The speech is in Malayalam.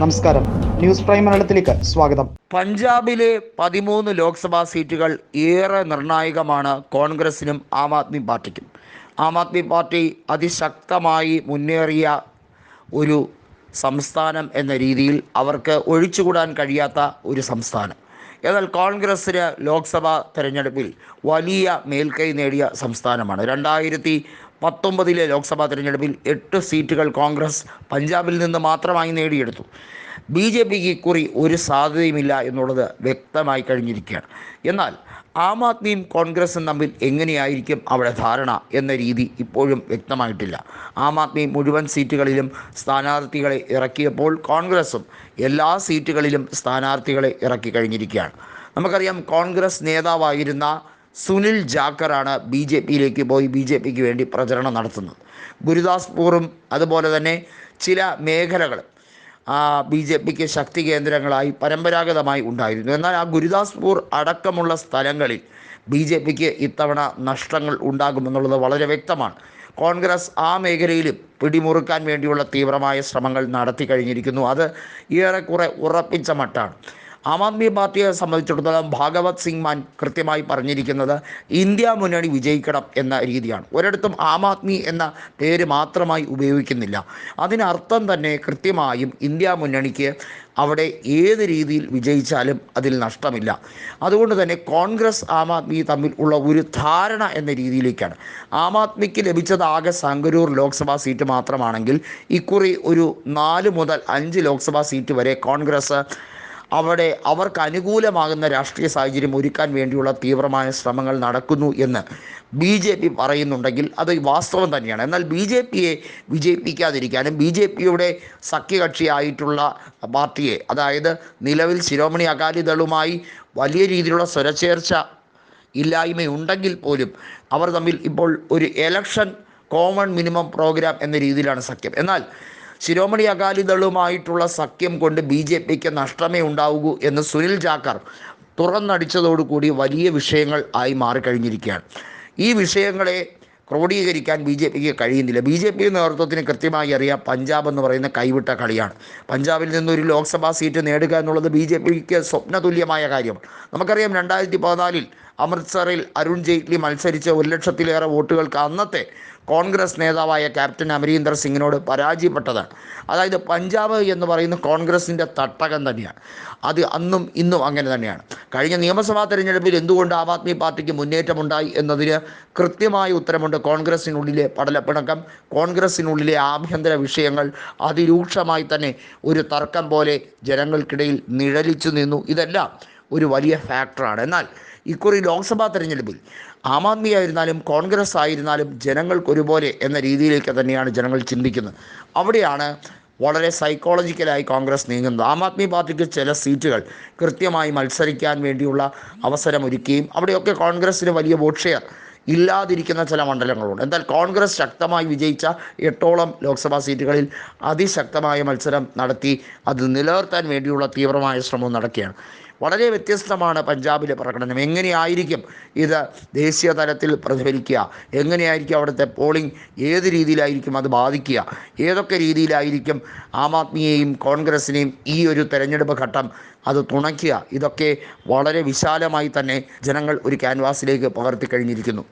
നമസ്കാരം. ന്യൂസ് പ്രൈം മലയാളത്തിലേക്ക് സ്വാഗതം. പഞ്ചാബിലെ പതിമൂന്ന് ലോക്സഭാ സീറ്റുകൾ ഏറെ നിർണായകമാണ് കോൺഗ്രസിനും ആം ആദ്മി പാർട്ടിക്കും. ആം ആദ്മി പാർട്ടി അതിശക്തമായി മുന്നേറിയ ഒരു സംസ്ഥാനം എന്ന രീതിയിൽ അവർക്ക് ഒഴിച്ചുകൂടാൻ കഴിയാത്ത ഒരു സംസ്ഥാനം. എന്നാൽ കോൺഗ്രസ്സിന് ലോക്സഭാ തെരഞ്ഞെടുപ്പിൽ വലിയ മേൽക്കൈ നേടിയ സംസ്ഥാനമാണ്. രണ്ടായിരത്തി പത്തൊമ്പതിലെ ലോക്സഭാ തിരഞ്ഞെടുപ്പിൽ എട്ട് സീറ്റുകൾ കോൺഗ്രസ് പഞ്ചാബിൽ നിന്ന് മാത്രമായി നേടിയെടുത്തു. ബി ജെ പിക്ക് ഇക്കുറി ഒരു സാധ്യതയുമില്ല എന്നുള്ളത് വ്യക്തമായി കഴിഞ്ഞിരിക്കുകയാണ്. എന്നാൽ ആം ആദ്മിയും കോൺഗ്രസും തമ്മിൽ എങ്ങനെയായിരിക്കും അവിടെ ധാരണ എന്ന രീതി ഇപ്പോഴും വ്യക്തമായിട്ടില്ല. ആം ആദ്മി മുഴുവൻ സീറ്റുകളിലും സ്ഥാനാർത്ഥികളെ ഇറക്കിയപ്പോൾ കോൺഗ്രസും എല്ലാ സീറ്റുകളിലും സ്ഥാനാർത്ഥികളെ ഇറക്കി കഴിഞ്ഞിരിക്കുകയാണ്. നമുക്കറിയാം കോൺഗ്രസ് നേതാവായിരുന്ന സുനിൽ ജാക്കറാണ് ബി ജെ പിയിലേക്ക് പോയി ബി ജെ പിക്ക് വേണ്ടി പ്രചരണം നടത്തുന്നത്. ഗുരുദാസ്പൂറും അതുപോലെ തന്നെ ചില മേഖലകൾ ബി ജെ പിക്ക് ശക്തി കേന്ദ്രങ്ങളായി പരമ്പരാഗതമായി ഉണ്ടായിരുന്നു. എന്നാൽ ആ ഗുരുദാസ്പൂർ അടക്കമുള്ള സ്ഥലങ്ങളിൽ ബി ജെ പിക്ക് ഇത്തവണ നഷ്ടങ്ങൾ ഉണ്ടാകുമെന്നുള്ളത് വളരെ വ്യക്തമാണ്. കോൺഗ്രസ് ആ മേഖലയിലും പിടിമുറുക്കാൻ വേണ്ടിയുള്ള തീവ്രമായ ശ്രമങ്ങൾ നടത്തി കഴിഞ്ഞിരിക്കുന്നു. അത് ഏറെക്കുറെ ഉറപ്പിച്ച മട്ടാണ്. ആം ആദ്മി പാർട്ടിയെ സംബന്ധിച്ചിടത്തോളം ഭാഗവത് സിംഗ് മാൻ കൃത്യമായി പറഞ്ഞിരിക്കുന്നത് ഇന്ത്യ മുന്നണി വിജയിക്കണം എന്ന രീതിയാണ്. ഒരിടത്തും ആം ആദ്മി എന്ന പേര് മാത്രമായി ഉപയോഗിക്കുന്നില്ല. അതിനർത്ഥം തന്നെ കൃത്യമായും ഇന്ത്യ മുന്നണിക്ക് അവിടെ ഏത് രീതിയിൽ വിജയിച്ചാലും അതിൽ നഷ്ടമില്ല. അതുകൊണ്ട് തന്നെ കോൺഗ്രസ് ആം ആദ്മി തമ്മിൽ ഉള്ള ഒരു ധാരണ എന്ന രീതിയിലേക്കാണ്. ആം ആദ്മിക്ക് ലഭിച്ചത് ആകെ സംഗരൂർ ലോക്സഭാ സീറ്റ് മാത്രമാണെങ്കിൽ ഇക്കുറി ഒരു നാല് മുതൽ അഞ്ച് ലോക്സഭാ സീറ്റ് വരെ കോൺഗ്രസ് അവിടെ അവർക്ക് അനുകൂലമാകുന്ന രാഷ്ട്രീയ സാഹചര്യം ഒരുക്കാൻ വേണ്ടിയുള്ള തീവ്രമായ ശ്രമങ്ങൾ നടക്കുന്നു എന്ന് ബി ജെ പി പറയുന്നുണ്ടെങ്കിൽ അത് വാസ്തവം തന്നെയാണ്. എന്നാൽ ബി ജെ പിയെ വിജയിപ്പിക്കാതിരിക്കാനും ബി ജെ പിയുടെ സഖ്യകക്ഷിയായിട്ടുള്ള പാർട്ടിയെ അതായത് നിലവിൽ ശിരോമണി അകാലിദളുമായി വലിയ രീതിയിലുള്ള സ്വരച്ചേർച്ച ഇല്ലായ്മയുണ്ടെങ്കിൽ പോലും അവർ തമ്മിൽ ഇപ്പോൾ ഒരു എലക്ഷൻ കോമൺ മിനിമം പ്രോഗ്രാം എന്ന രീതിയിലാണ് സഖ്യം. എന്നാൽ ശിരോമണി അകാലിദളുമായിട്ടുള്ള സഖ്യം കൊണ്ട് ബി ജെ പിക്ക് നഷ്ടമേ ഉണ്ടാവൂ എന്ന് സുനിൽ ജാക്കർ തുറന്നടിച്ചതോടുകൂടി വലിയ വിഷയങ്ങൾ ആയി മാറിക്കഴിഞ്ഞിരിക്കുകയാണ്. ഈ വിഷയങ്ങളെ ക്രോഡീകരിക്കാൻ ബി ജെ പിക്ക് കഴിയുന്നില്ല. ബി ജെ പി നേതൃത്വത്തിന് കൃത്യമായി അറിയാം പഞ്ചാബ് എന്ന് പറയുന്ന കൈവിട്ട കളിയാണ്. പഞ്ചാബിൽ നിന്നൊരു ലോക്സഭാ സീറ്റ് നേടുക എന്നുള്ളത് ബി ജെ പിക്ക് സ്വപ്നതുല്യമായ കാര്യമാണ് നമുക്കറിയാം രണ്ടായിരത്തി പതിനാലിൽ അമൃത്സറിൽ അരുൺ ജെയ്റ്റ്ലി മത്സരിച്ച ഒരു ലക്ഷത്തിലേറെ വോട്ടുകൾക്ക് അന്നത്തെ കോൺഗ്രസ് നേതാവായ ക്യാപ്റ്റൻ അമരീന്ദർ സിംഗിനോട് പരാജയപ്പെട്ടതാണ്. അതായത് പഞ്ചാബ് എന്ന് പറയുന്ന കോൺഗ്രസിന്റെ തട്ടകം തന്നെയാണ്. അത് അന്നും ഇന്നും അങ്ങനെ തന്നെയാണ്. കഴിഞ്ഞ നിയമസഭാ തെരഞ്ഞെടുപ്പിൽ എന്തുകൊണ്ട് ആം ആദ്മി പാർട്ടിക്ക് മുന്നേറ്റമുണ്ടായി എന്നതിന് കൃത്യമായ ഉത്തരമുണ്ട് കോൺഗ്രസിനുള്ളിലെ പടലപ്പിണക്കം. കോൺഗ്രസിനുള്ളിലെ ആഭ്യന്തര വിഷയങ്ങൾ അതിരൂക്ഷമായി തന്നെ ഒരു തർക്കം പോലെ ജനങ്ങൾക്കിടയിൽ നിഴലിച്ചു നിന്നു. ഇതെല്ലാം ഒരു വലിയ ഫാക്ടറാണ് എന്നാൽ ഇക്കുറി ലോക്സഭാ തെരഞ്ഞെടുപ്പിൽ ആം ആദ്മി ആയിരുന്നാലും കോൺഗ്രസ് ആയിരുന്നാലും ജനങ്ങൾക്കൊരുപോലെ എന്ന രീതിയിലേക്ക് തന്നെയാണ് ജനങ്ങൾ ചിന്തിക്കുന്നത്. അവിടെയാണ് വളരെ സൈക്കോളജിക്കലായി കോൺഗ്രസ് നീങ്ങുന്നത് ആം ആദ്മി പാർട്ടിക്ക് ചില സീറ്റുകൾ കൃത്യമായി മത്സരിക്കാൻ വേണ്ടിയുള്ള അവസരമൊരുക്കുകയും അവിടെയൊക്കെ കോൺഗ്രസ്സിന് വലിയ വോട്ട് ഷെയർ ഇല്ലാതിരിക്കുന്ന ചില മണ്ഡലങ്ങളുണ്ട്. എന്നാൽ കോൺഗ്രസ് ശക്തമായി വിജയിച്ച എട്ടോളം ലോക്സഭാ സീറ്റുകളിൽ അതിശക്തമായ മത്സരം നടത്തി അത് നിലനിർത്താൻ വേണ്ടിയുള്ള തീവ്രമായ ശ്രമം നടക്കുകയാണ്. വളരെ വ്യത്യസ്തമാണ് പഞ്ചാബിലെ പ്രകടനം. എങ്ങനെയായിരിക്കും ഇത് ദേശീയ തലത്തിൽ പ്രതിഫലിക്കുക? എങ്ങനെയായിരിക്കും അവിടുത്തെ പോളിംഗ് ഏത് രീതിയിലായിരിക്കും അത് ബാധിക്കുക? ഏതൊക്കെ രീതിയിലായിരിക്കും ആം ആദ്മിയെയും കോൺഗ്രസിനെയും ഈ ഒരു തെരഞ്ഞെടുപ്പ് ഘട്ടം അത് തുണയ്ക്കുക? ഇതൊക്കെ വളരെ വിശാലമായി തന്നെ ജനങ്ങൾ ഒരു ക്യാൻവാസിലേക്ക് പകർത്തി കഴിഞ്ഞിരിക്കുന്നു.